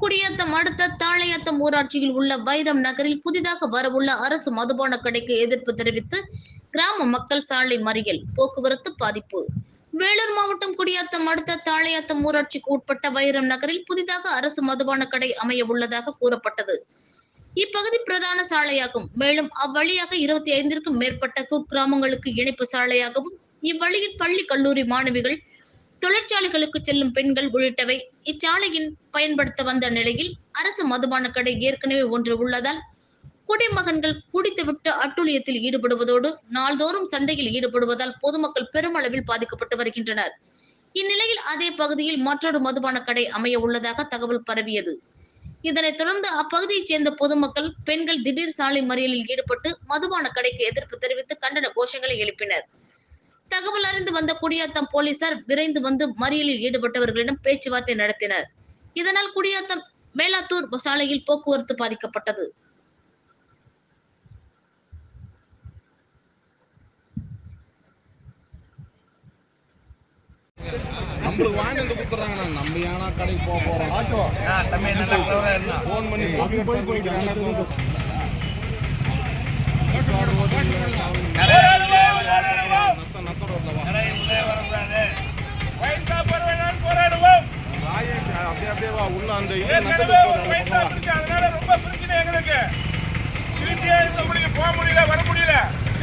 தாளையத்தம் ஊராட்சியில் உள்ள வைரம் நகரில் புதிதாக வரவுள்ள அரசு மதுபான கடைக்கு எதிர்ப்பு தெரிவித்து கிராம மக்கள் சாலை மறியல் போக்குவரத்து பாதிப்பு. வேலூர் மாவட்டம் குடியாத்தம் அடுத்த தாளையாத்தம் ஊராட்சிக்கு உட்பட்ட வைரம் நகரில் புதிதாக அரசு மதுபான கடை அமைய உள்ளதாக கூறப்பட்டது. இப்பகுதி பிரதான சாலையாகும். மேலும் அவ்வழியாக இருபத்தி ஐந்திற்கும் மேற்பட்ட குக்கிராமங்களுக்கு இணைப்பு சாலையாகவும் இவ்வழியில் பள்ளி கல்லூரி மாணவிகள் தொழிற்சாலைகளுக்கு செல்லும் பெண்கள் உள்ளிட்டவை இச்சாலையின் பயன்படுத்த வந்த நிலையில் அரசு மதுபான கடை ஏற்கனவே ஒன்று உள்ளதால் குடிமகன்கள் குடித்துவிட்டு அட்டுழியத்தில் ஈடுபடுவதோடு நாள்தோறும் சண்டையில் ஈடுபடுவதால் பொதுமக்கள் பெருமளவில் பாதிக்கப்பட்டு வருகின்றனர். இந்நிலையில் அதே பகுதியில் மற்றொரு மதுபான கடை அமைய உள்ளதாக தகவல் பரவியது. இதனைத் தொடர்ந்து அப்பகுதியைச் சேர்ந்த பொதுமக்கள் பெண்கள் திடீர் சாலை மறியலில் ஈடுபட்டு மதுபான கடைக்கு எதிர்ப்பு தெரிவித்து கண்டன கோஷங்களை எழுப்பினர். தகவல் அறிந்து வந்த குடியாத்தம் போலீசார் விரைந்து வந்து மறியலில் ஈடுபட்டவர்களிடம் பேச்சுவார்த்தை நடத்தினர். இதனால் குடியாத்தம் மேலாத்தூர் சாலையில் போக்குவரத்து பாதிக்கப்பட்டது. நம்மளுக்கு வாங்கி வந்து கொடுத்துறாங்க நம்ம ஏன்னா கடைக்கு போக போறோம். ஆட்டோ. தம்பி நல்லா கிளவரா இருந்தா. ஃபோன் பண்ணி போய் அப்படியே வா உள்ள அந்த அதனால ரொம்ப பிரச்சனை எங்களுக்கு. திருப்பியே இருக்க முடியல போக முடியல வர முடியல.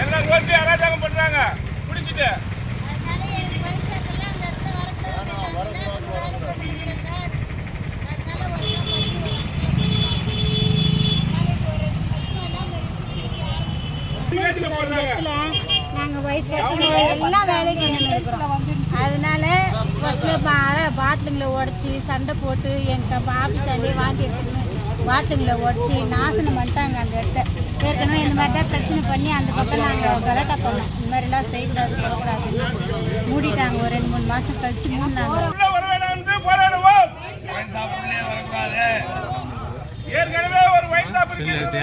எல்லாம் ரோட்டி அராஜகம் பண்றாங்க. பிடிச்சிட்டு. நாங்கள் வயசு எல்லாம் வேலைக்கு அதனால ஃபஸ்ட்டில் பாட்டிலுங்களை உடச்சி சண்டை போட்டு எங்கள் ஆஃபீஸ் அண்டி வாங்கி எடுத்துன்னு பாட்டிலுங்களை உடச்சி நாசனம் பண்ணிட்டாங்க அந்த இடத்த. ஏற்கனவே இந்த மாதிரி தான் பிரச்சனை பண்ணி அந்த பக்கம் நாங்கள் கலாட்டா பண்ணோம். இந்த மாதிரிலாம் செய்யக்கூடாது போடக்கூடாது மூடிட்டாங்க. ஒரு ரெண்டு மூணு மாதம் கழிச்சு போராடுவோம். ஏற்கனவே ஒரு ஒயிட் ஷாப் இருக்கிறது